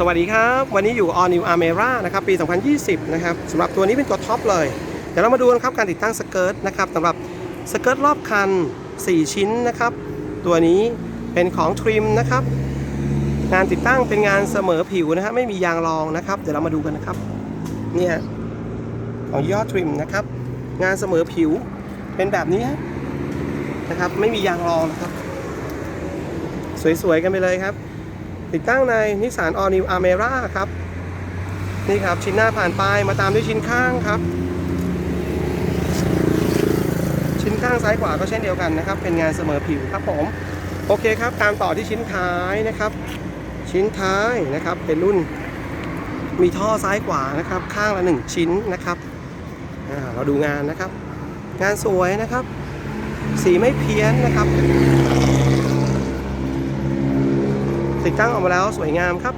สวัสดีครับ วันนี้อยู่ All New Armera นะครับ ปี 2020 นะครับสำหรับตัวนี้เป็นตัวท็อปเลย เดี๋ยวเรามาดูกันครับ การติดตั้งสเกิร์ตนะครับสำหรับสเกิร์ตรอบคัน 4 ชิ้นนะครับ ตัวนี้เป็นของทริมนะครับ งานติดตั้งเป็นงานเสมอผิวนะฮะไม่มียางรองนะครับ เดี๋ยวเรามาดูกันนะครับเนี่ยของยี่ห้อทริมนะครับ งานเสมอผิวเป็นแบบนี้นะครับ ไม่มียางรองนะครับ สวยๆกันไปเลยครับ ติดตั้งในนิสสัน All New Armera ครับนี่ครับชิ้นหน้าผ่านไปมาตามด้วยชิ้นข้างครับ ชิ้นข้างซ้ายขวาก็เช่นเดียวกันนะครับ เป็นงานเสมอผิวครับผมโอเคครับ ตามต่อที่ชิ้นท้ายนะครับ ชิ้นท้ายนะครับเป็นรุ่นมีท่อซ้ายขวานะครับ ข้างละหนึ่งชิ้นนะครับเราดูงานนะครับ งานสวยนะครับ สีไม่เพี้ยนนะครับ ติดตั้งออกมาแล้วสวยงามครับ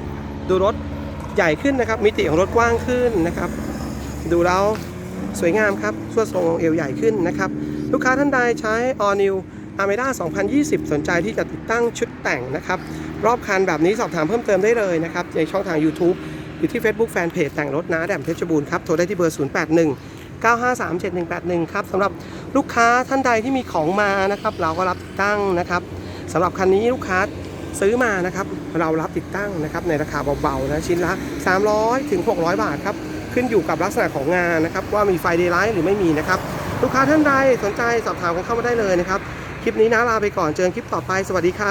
ดูรถใหญ่ขึ้นนะครับ มิติของรถกว้างขึ้นนะครับ ดูแล้วสวยงามครับส่วดทรงเอวใหญ่ขึ้นนะครับ ลูกค้าท่านใดใช้ All New Armada 2020 สนใจที่จะติดตั้งชุดแต่งนะครับ รอบคันแบบนี้สอบถามเพิ่มเติมได้เลยนะครับ ในช่องทาง YouTube อยู่ที่ Facebook Fanpage แต่งรถนะแดมเพชรบูรณ์ครับ โทรได้ที่เบอร์ 081 953 7181 ครับสำหรับลูกค้าท่านใดที่มีของมานะครับ เราก็รับติดตั้งนะครับสำหรับคันนี้ลูกค้า ซื้อมานะครับเรารับติดตั้งนะครับในราคาเบาๆนะชิ้นละ 300ถึง600 บาทครับขึ้นอยู่กับลักษณะของงานนะครับว่ามีไฟเดย์ไลท์หรือไม่มีนะครับลูกค้าท่านใดสนใจสอบถามกันเข้ามาได้เลยนะครับคลิปนี้นะลาไปก่อนเจอกันคลิปต่อไปสวัสดีครับ